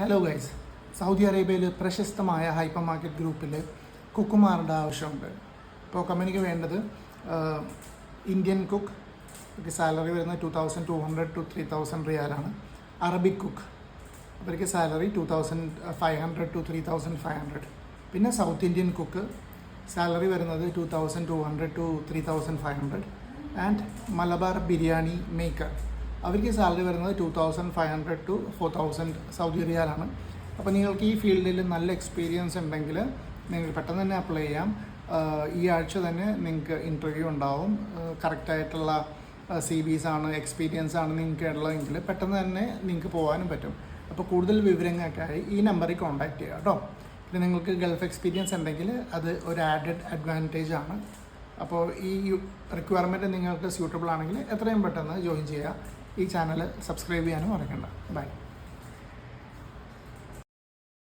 Hello guys Saudi അറേബ്യയിൽ പ്രശസ്തമായ hyper market ഗ്രൂപ്പിൽ കുക്കുമാരുടെ ആവശ്യമുണ്ട്. ഇപ്പോൾ കമ്പനിക്ക് വേണ്ടത് ഇന്ത്യൻ കുക്ക് സാലറി വരുന്നത് two thousand two hundred two three thousand റിയാലാണ്. Arabic cook അവർക്ക് salary two thousand five hundred two three thousand five hundred പിന്നെ സൗത്ത് ഇന്ത്യൻ കുക്ക് സാലറി വരുന്നത് two thousand two hundred two three thousand five hundred and Malabar biryani maker. അവർക്ക് salary വരുന്നത് two thousand five hundred two four thousand Saudi റിയാലാണ്. അപ്പോൾ നിങ്ങൾക്ക് ഈ ഫീൽഡിൽ നല്ല experience ഉണ്ടെങ്കിൽ നിങ്ങൾ പെട്ടെന്ന് തന്നെ അപ്ലൈ ചെയ്യാം. ഈ ആഴ്ച തന്നെ നിങ്ങൾക്ക് ഇന്റർവ്യൂ ഉണ്ടാവും. കറക്റ്റായിട്ടുള്ള സി ബിസ് ആണ് എക്സ്പീരിയൻസ് ആണ് നിങ്ങൾക്ക് ഉള്ളതെങ്കിൽ പെട്ടെന്ന് തന്നെ നിങ്ങൾക്ക് പോകാനും പറ്റും. അപ്പോൾ കൂടുതൽ വിവരങ്ങൾക്കായി ഈ നമ്പറിൽ കോൺടാക്ട് ചെയ്യുക കേട്ടോ. പിന്നെ നിങ്ങൾക്ക് ഗൾഫ് എക്സ്പീരിയൻസ് ഉണ്ടെങ്കിൽ അത് ഒരു ആഡഡ് അഡ്വാന്റേജ് ആണ്. അപ്പോൾ ഈ റിക്വയർമെന്റ് നിങ്ങൾക്ക് സ്യൂട്ടബിൾ ആണെങ്കിൽ എത്രയും പെട്ടെന്ന് ജോയിൻ ചെയ്യുക. ഈ ചാനൽ സബ്സ്ക്രൈബ് ചെയ്യാനും മറക്കണ്ട. ബൈ.